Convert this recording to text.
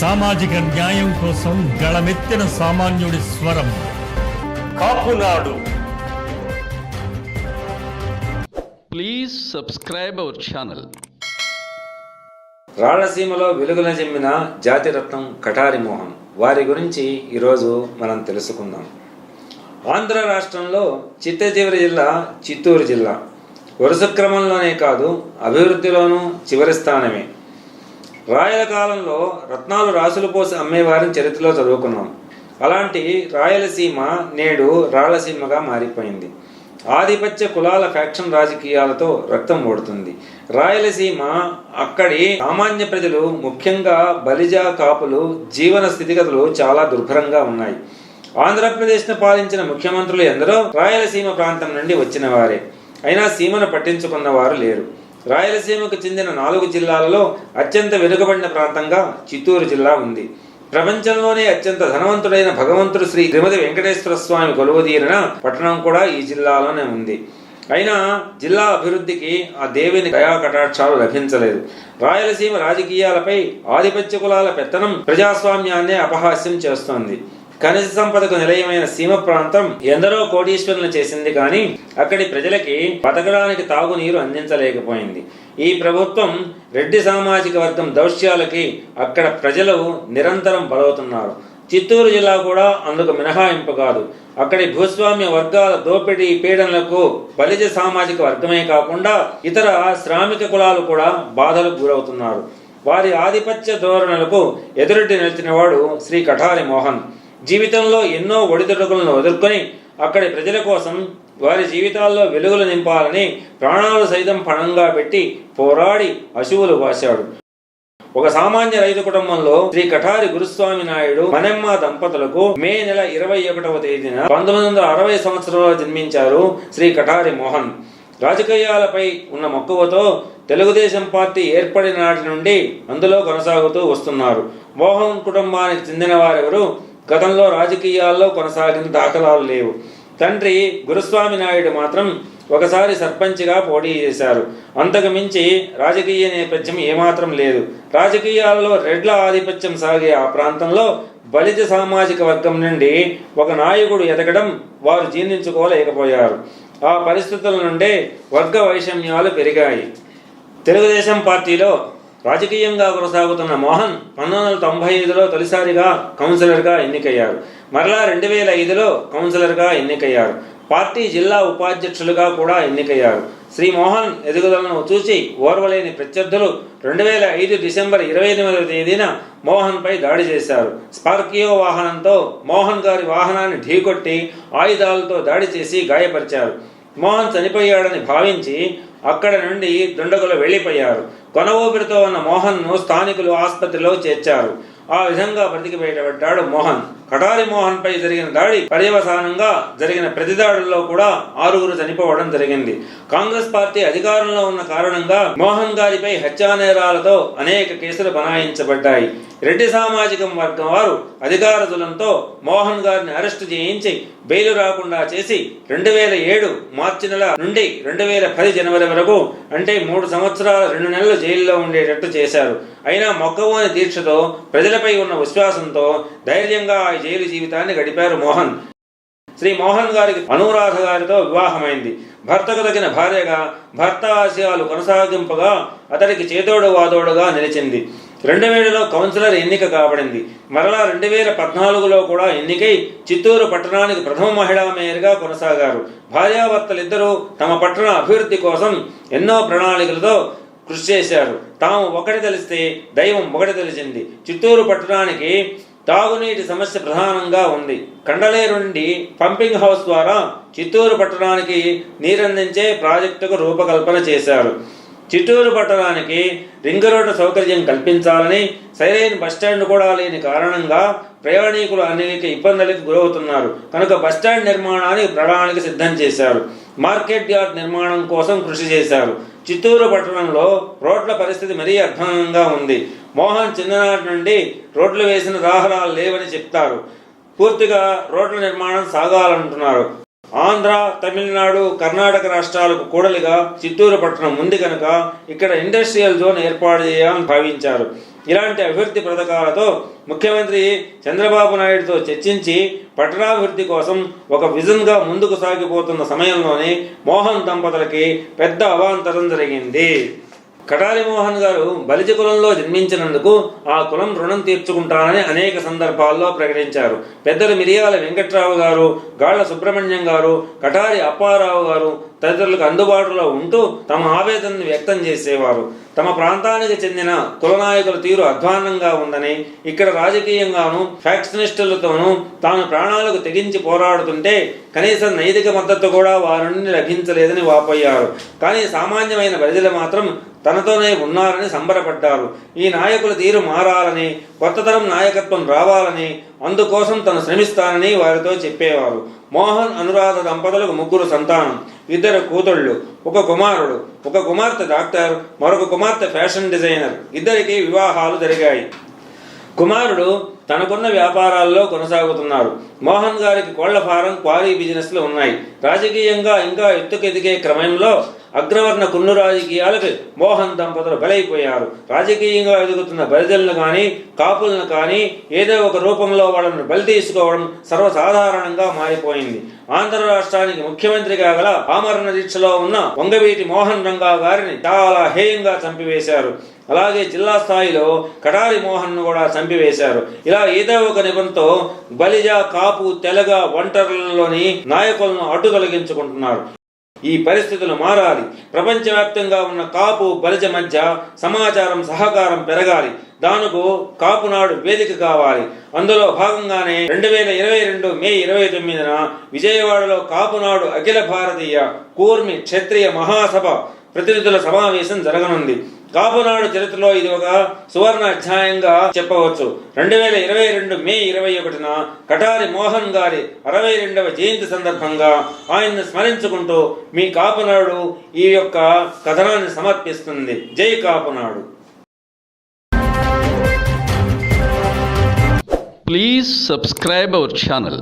సామాజిక న్యాయం కోసం గళమెత్తిన సామాన్యుడి స్వరం. Kapunadu. Please subscribe our channel. రాళ్ళసీమలో వెలుగుల చెమ్మిన జాతిరత్నం కటారి మోహన్. వారి గురించి ఈరోజు మనం తెలుసుకుందాం. ఆంధ్ర రాష్ట్రంలో చిత్తచివరి జిల్లా చిత్తూరు జిల్లా. వరుస క్రమంలోనే కాదు అభివృద్ధిలోనూ చివరి స్థానమే. రాయల కాలంలో రత్నాలు రాసులు పోసి అమ్మేవారిని చరిత్రలో చదువుకున్నాం. అలాంటి రాయలసీమ నేడు రాయలసీమగా మారిపోయింది. ఆధిపత్య కులాల ఫ్యాక్షన్ రాజకీయాలతో రక్తం ఓడుతుంది రాయలసీమ అక్కడి సామాన్య ప్రజలు ముఖ్యంగా బలిజ కాపులు జీవన స్థితిగతులు చాలా దుర్భరంగా ఉన్నాయి. ఆంధ్రప్రదేశ్ను పాలించిన ముఖ్యమంత్రులు ఎందరో రాయలసీమ ప్రాంతం నుండి వచ్చిన వారే. అయినా సీమను పట్టించుకున్న వారు లేరు. రాయలసీమకు చెందిన నాలుగు జిల్లాలలో అత్యంత వెనుకబడిన ప్రాంతంగా చిత్తూరు జిల్లా ఉంది. ప్రపంచంలోనే అత్యంత ధనవంతుడైన భగవంతుడు శ్రీ తిరుమతి వెంకటేశ్వర స్వామి కొలువుదీరిన పట్టణం కూడా ఈ జిల్లాలోనే ఉంది. అయినా జిల్లా అభివృద్ధికి ఆ దేవిని దయా కటాక్షాలు లభించలేదు. రాయలసీమ రాజకీయాలపై ఆధిపత్య కులాల పెత్తనం ప్రజాస్వామ్యాన్నే అపహాస్యం చేస్తోంది. ఖనిజ సంపదకు నిలయమైన సీమ ప్రాంతం ఎందరో కోటీశ్వరులను చేసింది కానీ అక్కడి ప్రజలకి బతకడానికి తాగునీరు అందించలేకపోయింది. ఈ ప్రభుత్వం రెడ్డి సామాజిక వర్గం దౌశ్యాలకి అక్కడ ప్రజలు నిరంతరం బలవుతున్నారు. చిత్తూరు జిల్లా కూడా అందుకు మినహాయింపు కాదు. అక్కడి భూస్వామ్య వర్గాల దోపిడీ పీడనలకు బలిజ సామాజిక వర్గమే కాకుండా ఇతర శ్రామిక కులాలు కూడా బాధలకు గురవుతున్నారు. వారి ఆధిపత్య ధోరణులకు ఎదురొడ్డి నిలిచినవాడు శ్రీ కఠారి మోహన్. జీవితంలో ఎన్నో ఒడిదుడుకులను ఎదుర్కొని అక్కడి ప్రజల కోసం వారి జీవితాల్లో వెలుగులు నింపాలని ప్రాణాలు సైతం పణంగా పెట్టి పోరాడి అశువులు వాశాడు. ఒక సామాన్య రైతు కుటుంబంలో శ్రీ కఠారి గురుస్వామి నాయుడు మనెమ్మ దంపతులకు మే నెల ఇరవై ఒకటవ తేదీన పంతొమ్మిది వందల అరవై సంవత్సరంలో జన్మించారు శ్రీ కఠారి మోహన్. రాజకీయాలపై ఉన్న మక్కువతో తెలుగుదేశం పార్టీ ఏర్పడిన నాటి నుండి అందులో కొనసాగుతూ వస్తున్నారు. మోహన్ కుటుంబానికి చెందిన వారెవరు? గతంలో రాజకీయాల్లో కొనసాగిన దాఖలాలు లేవు. తండ్రి గురుస్వామి నాయుడు మాత్రం ఒకసారి సర్పంచ్గా పోటీ చేశారు. అంతకు మించి రాజకీయ నేపథ్యం ఏమాత్రం లేదు. రాజకీయాల్లో రెడ్ల ఆధిపత్యం సాగే ఆ ప్రాంతంలో బలిత సామాజిక వర్గం నుండి ఒక నాయకుడు ఎదగడం వారు జీర్ణించుకోలేకపోయారు. ఆ పరిస్థితుల నుండే వర్గ వైషమ్యాలు పెరిగాయి. తెలుగుదేశం పార్టీలో రాజకీయంగా కొనసాగుతున్న మోహన్ పంతొమ్మిది వందల తొంభై ఐదులో తొలిసారిగా కౌన్సిలర్గా ఎన్నికయ్యారు మరలా రెండు వేల ఐదులో కౌన్సిలర్గా ఎన్నికయ్యారు పార్టీ జిల్లా ఉపాధ్యక్షులుగా కూడా ఎన్నికయ్యారు శ్రీ మోహన్ ఎదుగుదలను చూసి ఓర్వలేని ప్రత్యర్థులు రెండు వేల ఐదు డిసెంబర్ ఇరవై ఎనిమిదవ తేదీన మోహన్పై దాడి చేశారు. స్పార్కియో వాహనంతో మోహన్ గారి వాహనాన్ని ఢీకొట్టి ఆయుధాలతో దాడి చేసి గాయపరిచారు. మోహన్ చనిపోయాడని భావించి అక్కడ నుండి దుండగులు వెళ్ళిపోయారు. కొన ఊపిరితో ఉన్న మోహన్ను స్థానికులు ఆసుపత్రిలో చేర్చారు. ఆ విధంగా బ్రతికి బయటపడ్డాడు మోహన్. కటారి మోహన్ పై జరిగిన దాడి పర్యవసానంగా జరిగిన ప్రతి దాడుల్లో కూడా ఆరుగురు చనిపోవడం జరిగింది. కాంగ్రెస్ పార్టీ అధికారంలో ఉన్న కారణంగా మోహన్ గారిపై హత్యా నేరాలతో అనేక కేసులు బనాయించబడ్డాయి. రెడ్డి సామాజిక వర్గం వారు అధికారదులంతో మోహన్ గారిని అరెస్టు చేయించి బెయిలు రాకుండా చేసి రెండు వేల ఏడు మార్చి నెల నుండి రెండు వేల పది జనవరి వరకు అంటే మూడు సంవత్సరాల రెండు నెలలు జైల్లో ఉండేటట్టు చేశారు. అయినా మొక్కవోని దీక్షతో ప్రజలపై ఉన్న విశ్వాసంతో ధైర్యంగా జైలు జీవితాన్ని గడిపారు మోహన్. శ్రీ మోహన్ గారికి అనురాధ గారితో వివాహమైంది. భర్తకు తగిన భార్యగా భర్త ఆశయాలు కొనసాగింపగా అతడికి చేతోడు వాదోడుగా నిలిచింది. రెండు వేలలో కౌన్సిలర్ ఎన్నిక కాబడింది. మరలా రెండు వేల పద్నాలుగులో కూడా ఎన్నికై చిత్తూరు పట్టణానికి ప్రథమ మహిళా మేయర్గా కొనసాగారు. భార్యాభర్తలిద్దరూ తమ పట్టణ అభివృద్ధి కోసం ఎన్నో ప్రణాళికలతో కృషి చేశారు. తాము ఒకటి తెలిస్తే దైవం ఒకటి తెలిసింది. చిత్తూరు పట్టణానికి తాగునీటి సమస్య ప్రధానంగా ఉంది. కండలేరు నుండి పంపింగ్ హౌస్ ద్వారా చిత్తూరు పట్టణానికి నీరందించే ప్రాజెక్టుకు రూపకల్పన చేశారు. చిత్తూరు పట్టణానికి రింగ్ రోడ్డు సౌకర్యం కల్పించాలని సరైన బస్టాండ్ కూడా లేని కారణంగా ప్రయాణికులు అనేక ఇబ్బందులకు గురవుతున్నారు. కనుక బస్టాండ్ నిర్మాణానికి ప్రణాళిక సిద్ధం చేశారు. మార్కెట్ యార్డ్ నిర్మాణం కోసం కృషి చేశారు. చిత్తూరు పట్టణంలో రోడ్ల పరిస్థితి మరీ అధ్వానంగా ఉంది. మోహన్ చిన్ననాటి నుండి రోడ్లు వేసిన దాహనాలు లేవని చెప్తారు. పూర్తిగా రోడ్ల నిర్మాణం సాగాలంటున్నారు. ఆంధ్ర తమిళనాడు కర్ణాటక రాష్ట్రాలకు కూడలిగా చిత్తూరు పట్టణం ఉంది కనుక ఇక్కడ ఇండస్ట్రియల్ జోన్ ఏర్పాటు చేయాలని భావించారు. ఇలాంటి అభివృద్ధి పథకాలతో ముఖ్యమంత్రి చంద్రబాబు నాయుడుతో చర్చించి పట్టణాభివృద్ధి కోసం ఒక విజన్గా ముందుకు సాగిపోతున్న సమయంలోనే మోహన్ దంపతులకి పెద్ద అవాంతరం జరిగింది. కటారి మోహన్ గారు బలిజ కులంలో జన్మించినందుకు ఆ కులం రుణం తీర్చుకుంటానని అనేక సందర్భాల్లో ప్రకటించారు. పెద్దలు మిరియాల వెంకట్రావు గారు గాళ్ళ సుబ్రహ్మణ్యం గారు కటారి అప్పారావు గారు తదితరులకు అందుబాటులో ఉంటూ తమ ఆవేదనను వ్యక్తం చేసేవారు. తమ ప్రాంతానికి చెందిన కులనాయకుల తీరు అధ్వాన్నంగా ఉందని ఇక్కడ రాజకీయంగాను ఫ్యాక్షనిస్టులతోనూ తాను ప్రాణాలకు తెగించి పోరాడుతుంటే కనీసం నైతిక మద్దతు కూడా వారి నుండి లభించలేదని వాపోయారు. కానీ సామాన్యమైన ప్రజలు మాత్రం తనతోనే ఉన్నారని సంబరపడ్డారు. ఈ నాయకుల తీరు మారాలని కొత్త తరం నాయకత్వం రావాలని అందుకోసం తను శ్రమిస్తానని వారితో చెప్పేవారు. మోహన్ అనురాధ దంపతులకు ముగ్గురు సంతానం ఇద్దరు కూతుళ్ళు ఒక కుమారుడు ఒక కుమార్తె డాక్టర్ మరొక కుమార్తె ఫ్యాషన్ డిజైనర్. ఇద్దరికి వివాహాలు జరిగాయి. కుమారుడు తనకున్న వ్యాపారాల్లో కొనసాగుతున్నారు. మోహన్ గారికి కోళ్ళ ఫారం క్వారీ బిజినెస్లు ఉన్నాయి. రాజకీయంగా ఇంకా ఎత్తుకెదిగే క్రమంలో అగ్రవర్ణ కున్ను రాజకీయాలకు మోహన్ దంపతులు బలైపోయారు. రాజకీయంగా ఎదుగుతున్న బలిదలను కానీ కాపులను కానీ ఏదో ఒక రూపంలో వాళ్ళని బలి తీసుకోవడం సర్వసాధారణంగా మారిపోయింది. ఆంధ్ర రాష్ట్రానికి ముఖ్యమంత్రిగా గల ఆమరణ దీక్షలో ఉన్న వంగవీటి మోహన్ రంగా గారిని చాలా హేయంగా చంపివేశారు. అలాగే జిల్లా స్థాయిలో కటారి మోహన్ను కూడా చంపివేశారు. ఇలా ఏదో ఒక నిబంధనతో బలిజ కాపు తెలగ ఒంటరులలోని నాయకులను అడ్డు తొలగించుకుంటున్నారు ఈ పరిస్థితులు మారాలి. ప్రపంచవ్యాప్తంగా ఉన్న కాపు బలిజ మధ్య సమాచారం సహకారం పెరగాలి. దానుకు కాపునాడు వేదిక కావాలి. అందులో భాగంగానే రెండు వేల ఇరవై రెండు మే ఇరవై తొమ్మిదిన విజయవాడలో కాపునాడు అఖిల భారతీయ కూర్మి క్షత్రియ మహాసభ ప్రతినిధుల సమావేశం జరగనుంది. కాపునాడు చరిత్రలో ఇది ఒక సువర్ణ అధ్యాయంగా చెప్పవచ్చు. రెండు వేల ఇరవై రెండు మే ఇరవై ఒకటిన కటారి మోహన్ గారి అరవై రెండవ జయంతి సందర్భంగా ఆయన్ని స్మరించుకుంటూ మీ కాపునాడు ఈ యొక్క కథనాన్ని సమర్పిస్తుంది. జై Kapunadu please subscribe our channel